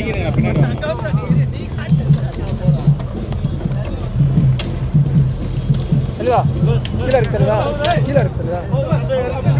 கையிருங்க பின்னாடி தெளிவா கீழே இருக்கு தெளிவா கீழே இருக்கு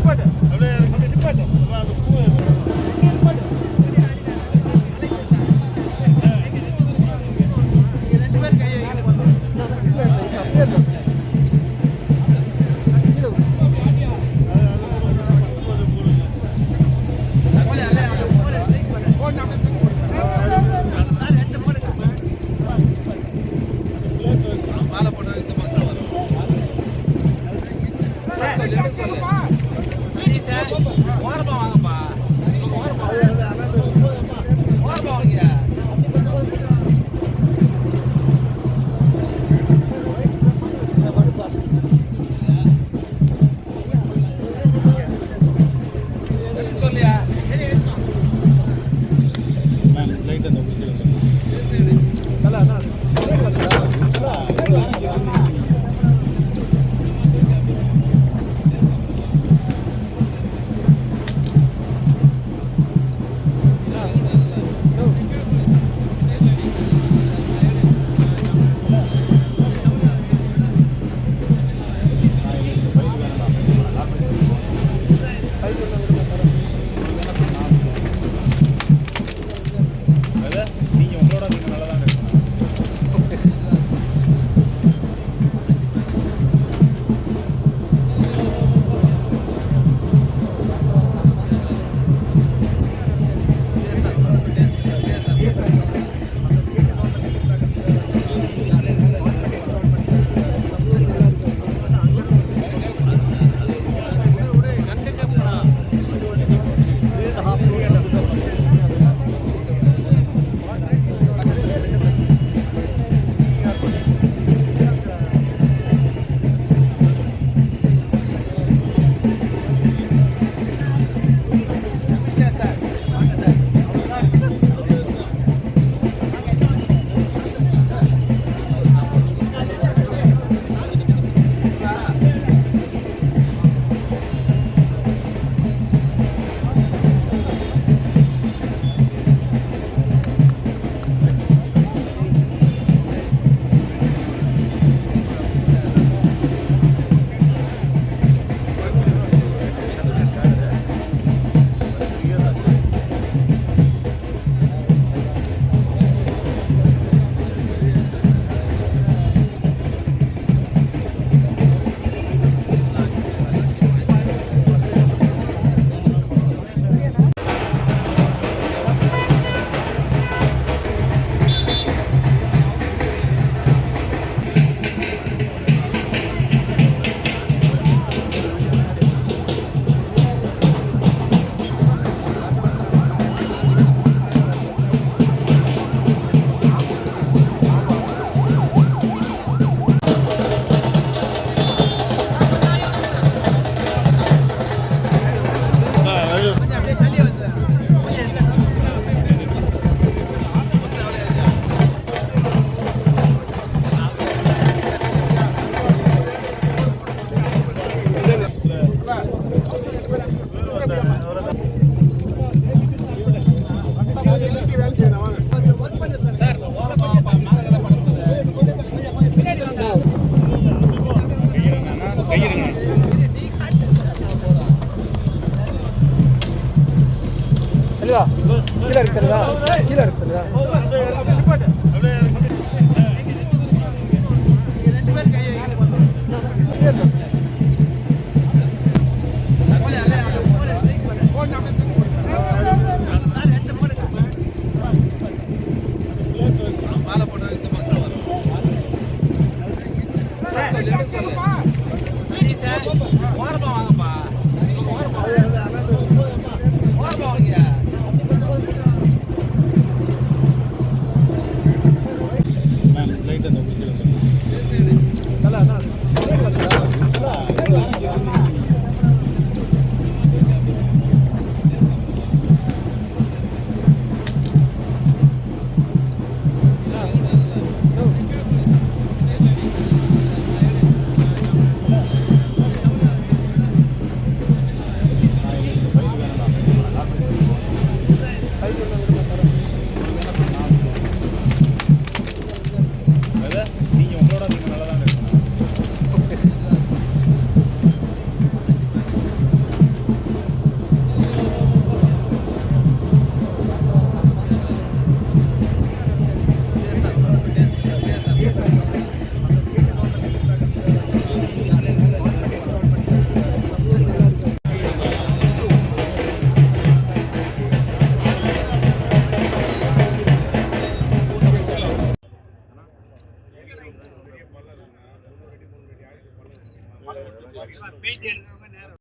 கீழே இருக்கு கீழே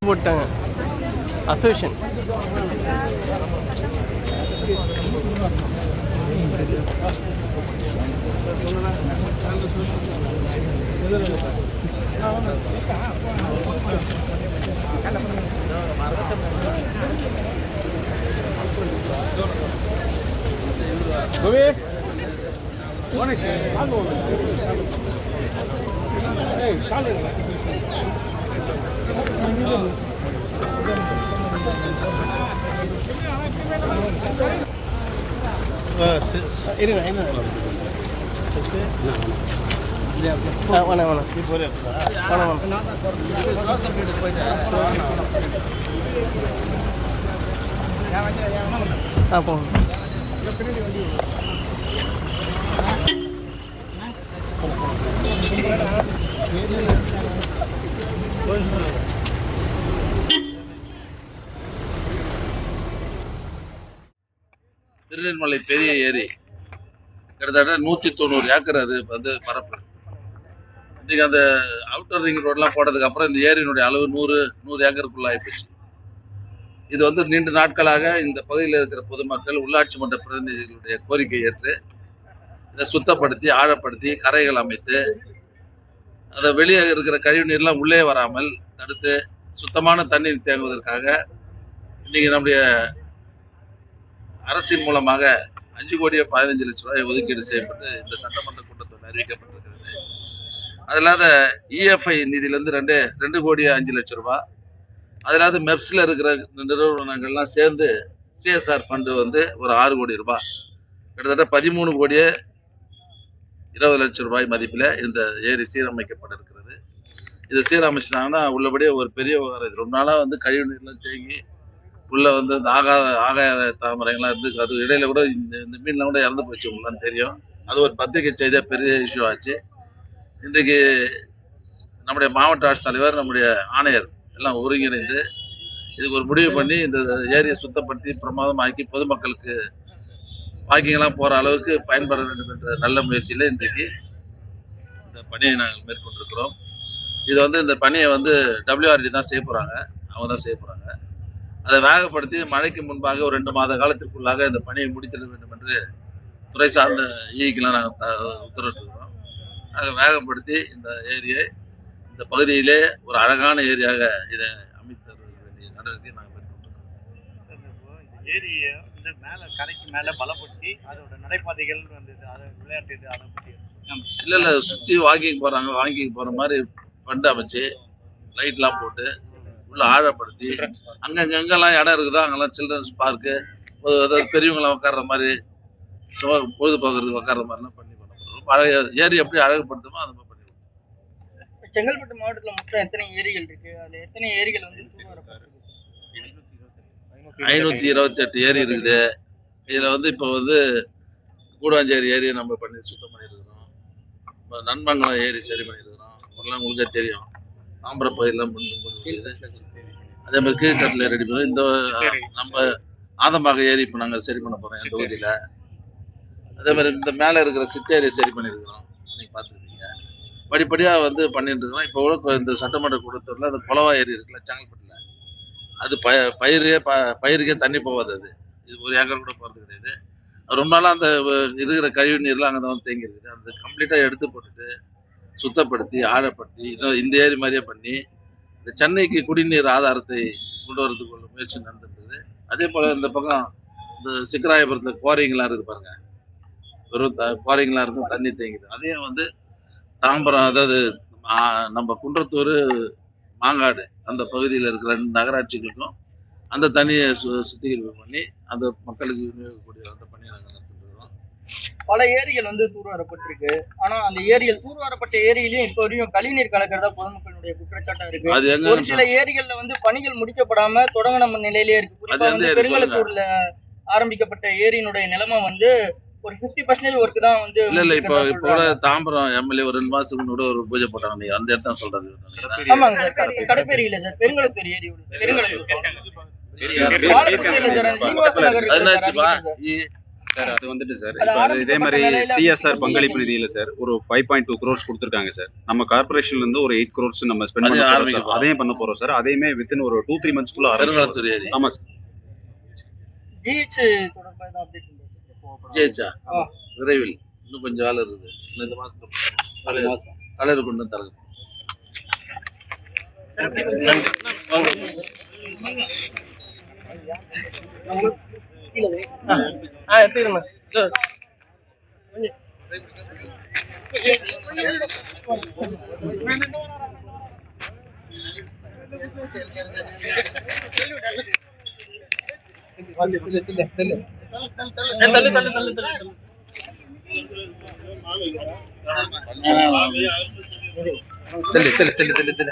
போட்டாங்க. அசோசியேஷன் இருங்க என்ன வேணாம் வேணாம் வேணாம் வேணாம் ஆ திருநெல்மலை பெரிய ஏரி. கிட்டத்தட்ட நூத்தி தொண்ணூறு ஏக்கர் அது வந்து பரப்பு. இன்னைக்கு அந்த அவுட்டர் ரிங் ரோட்லாம் போட்டதுக்கு அப்புறம் இந்த ஏரியினுடைய அளவு நூறு நூறு ஏக்கருக்குள்ள ஆயிப்போச்சு. இது வந்து நீண்ட நாட்களாக இந்த பகுதியில் இருக்கிற பொதுமக்கள் உள்ளாட்சி மன்ற பிரதிநிதிகளுடைய கோரிக்கை ஏற்று இதை சுத்தப்படுத்தி ஆழப்படுத்தி கரைகள் அமைத்து அதை வெளியே இருக்கிற கழிவு நீர்லாம் உள்ளே வராமல் தடுத்து சுத்தமான தண்ணீர் தேங்குவதற்காக இன்னைக்கு நம்முடைய அரசின் மூலமாக அஞ்சு கோடியே பதினஞ்சு லட்சம் ரூபாய் ஒதுக்கீடு செய்யப்பட்டு இந்த சட்டமன்ற கூட்டத்தில் அறிவிக்கப்பட்டிருக்கிறது. அது இல்லாத இஎஃப்ஐ நிதியிலேருந்து ரெண்டு ரெண்டு கோடியே அஞ்சு லட்சம் ரூபாய் அது இல்லாத மெப்ஸில் இருக்கிற நிறுவனங்கள்லாம் சேர்ந்து சிஎஸ்ஆர் ஃபண்டு வந்து ஒரு ஆறு கோடி ரூபாய் கிட்டத்தட்ட பதிமூணு கோடியே இருபது லட்சம் ரூபாய் மதிப்பில் இந்த ஏரி சீரமைக்கப்பட்டிருக்கிறது. இதை சீரமைச்சிட்டாங்கன்னா உள்ளபடியே ஒரு பெரிய விவகாரம். இது ரொம்ப நாளாக வந்து கழிவு நீர்லாம் தேங்கி உள்ளே வந்து இந்த ஆகாத ஆகாய தாமரைகள்லாம் இருந்து அது இடையில கூட இந்த இந்த மீன்லாம் கூட இறந்து போச்சு உங்களுக்குலாம் தெரியும். அது ஒரு பத்திரிகை செய்தியாக பெரிய இஷ்யூ ஆச்சு. இன்றைக்கு நம்முடைய மாவட்ட ஆட்சித்தலைவர் நம்முடைய ஆணையர் எல்லாம் ஒருங்கிணைந்து இதுக்கு ஒரு முடிவு பண்ணி இந்த ஏரியை சுத்தப்படுத்தி பிரமாதமாக்கி பொதுமக்களுக்கு வாக்கிங்லாம் போகிற அளவுக்கு பயன்பட வேண்டும் என்ற நல்ல முயற்சியில் இன்றைக்கு இந்த பணியை நாங்கள் மேற்கொண்டிருக்கிறோம். இது வந்து இந்த பணியை வந்து டபிள்யூஆர்டி தான் செய்ய போகிறாங்க அவங்க தான் செய்ய போகிறாங்க அதை வேகப்படுத்தி மழைக்கு முன்பாக ஒரு ரெண்டு மாத காலத்திற்குள்ளாக இந்த பணியை முடித்திட வேண்டும் என்று துறை சார்ந்த ஈக்கெல்லாம் நாங்கள் உத்தரவிட்டிருக்கிறோம். அதை வேகப்படுத்தி இந்த ஏரியை இந்த பகுதியிலே ஒரு அழகான ஏரியாக இதை அமைத்தது வேண்டிய நடவடிக்கை நாங்கள் மேற்கொண்டிருக்கிறோம். இந்த ஏரியை வந்து மேலே கரைக்கு மேலே பலப்படுத்தி அதோட நடைபாதைகள் வந்து அதை விளையாட்டு இது அதை பற்றி இல்ல இல்ல சுத்தி வாக்கிங் போறாங்க வாக்கிங் போற மாதிரி ஃபண்ட் அமைச்சு லைட்லாம் போட்டு உள்ள ஆழப்படுத்தி அங்கங்க எங்கெல்லாம் இடம் இருக்குதோ அங்கெல்லாம் சில்ட்ரன்ஸ் பார்க்கு அதாவது பெரியவங்களாம் உட்கார்ற மாதிரி சும்மா பொழுதுபோக்குறதுக்கு உட்கார்ற மாதிரிலாம் பண்ணி. ரொம்ப அழகா ஏரி எப்படி அழகுபடுத்துமோ அந்த மாதிரி பண்ணி செங்கல்பட்டு மாவட்டத்துல மொத்தம் எத்தனை ஏரிகள் இருக்கு? அதுல எத்தனை ஏரிகள் வந்து ஐநூத்தி இருபத்தி எட்டு ஏரி இருக்குது. இதுல வந்து இப்போ வந்து கூடாஞ்சேரி ஏரியை நம்ம பண்ணி சுத்தம் பண்ணியிருக்கிறோம். இப்ப நன்மங்கலம் ஏரி சரி பண்ணியிருக்கிறோம். எல்லாம் உங்களுக்கே தெரியும். தாம்பர பயிரெல்லாம் அதே மாதிரி கீழ்கட்டில் ரெடி பண்ணி இந்த நம்ம ஆதம்பாக ஏரி இப்போ நாங்கள் சரி பண்ண போறோம் என் தொகுதியில அதே மாதிரி இந்த மேலே இருக்கிற சித்தேரியை சரி பண்ணியிருக்கிறோம். நீங்க பார்த்துருக்கீங்க படிப்படியாக வந்து பண்ணிட்டு இருக்கோம் இப்போ இந்த சட்டமன்ற கூட்டத்தொடரில் அந்த குளவா ஏரி இருக்குல்ல செங்கல்பட்டில் அது ப பயிரே ப பயிருக்கே தண்ணி போகாது அது. இது ஒரு ஏக்கர் கூட போகிறது கிடையாது. ரொம்ப நாளாக அந்த இருக்கிற கழிவு நீர்லாம் அங்கே தான் வந்து தேங்கி இருக்குது அந்த கம்ப்ளீட்டாக எடுத்து போட்டுட்டு சுத்தப்படுத்தி ஆழப்படுத்தி இதோ இந்த ஏரி மாதிரியே பண்ணி இந்த சென்னைக்கு குடிநீர் ஆதாரத்தை கொண்டு வரதுக்கு உள்ள முயற்சி நடந்துருக்குது அதே போல் இந்த பக்கம் இந்த சிக்கராயபுரத்தில் குவாரிங்கெலாம் இருக்குது பாருங்க. வெறும் த குவாரிங்கெலாம் இருக்கும் தண்ணி தேங்குது அதையும் வந்து தாம்பரம் அதாவது நம்ம குன்றத்தூர் மாங்காடு அந்த பகுதியில் இருக்கிற ரெண்டு நகராட்சிகளுக்கும் அந்த தண்ணியை சு சுத்திகரிப்பு பண்ணி அந்த மக்களுக்கு விநியோகிக்கக்கூடிய அந்த பணியை நாங்கள் நடத்திட்டு இருக்கோம். பல ஏரிகள் வந்து தூர்வாரப்பட்டிருக்கு. ஆனா அந்த ஏரிகள் தூர்வாரப்பட்ட ஏரியிலயும் இப்ப வரையும் கழிவுநீர் கலக்கிறதா பொதுமக்களுடைய குற்றச்சாட்டா இருக்கு. அது எங்க ஒரு சில ஏரிகள்ல வந்து பணிகள் முடிக்கப்படாம தொடங்கின நிலையிலேயே இருக்கு. குறிப்பா வந்து பெருங்கலத்தூர்ல ஆரம்பிக்கப்பட்ட ஏரியினுடைய நிலைமை வந்து ஒரு 50% பர்சன்டேஜ் ஒர்க் தான் வந்து இல்ல இல்ல இப்போ இப்போ கூட. தாம்பரம் எம்எல்ஏ ஒரு ரெண்டு மாசத்துக்கு முன்னாடி ஒரு பூஜை போட்டாங்க. நீங்க அந்த இடத்த சொல்றது. ஆமாங்க சார் கடைப்பேரி இல்ல சார் பெருங்கலத்தூர் ஏரி. பெருங்கலத்தூர் சார் அது என்னாச்சுப்பா? சார். இ- சார் அது வந்துட்டு சார் அது இப்போ அது இதே மாதிரி சிஎஸ்ஆர் பங்களிப்பு நிதியில சார் ஒரு ஃபைவ் பாயிண்ட் டூ க்ரோர்ஸ் கொடுத்துருக்காங்க சார். நம்ம கார்பரேஷன்ல இருந்து ஒரு எயிட் க்ரோர்ஸ் நம்ம ஸ்பெண்ட் பண்ண அதையும் போறோம் ஆரம்பிக்க சார் அதையும் பண்ண போறோம் சார். அதையுமே வித்தின் ஒரு டூ த்ரீ மந்த்ஸ்க்குள்ள ஏரி. ஆமா சார். GH தொடர்பா ஜெயிச்சா. விரைவில். இன்னும் கொஞ்சம் வேலை இருக்குது. இன்னும் இந்த மாசத்துல தலைவர் கொண்டு வந்து தரேன். ஆ எடுத்துக்கிறேண்ணா இதோ. ஏ, தள்ளு தள்ளு தள்ளு. தள்ளு தெளி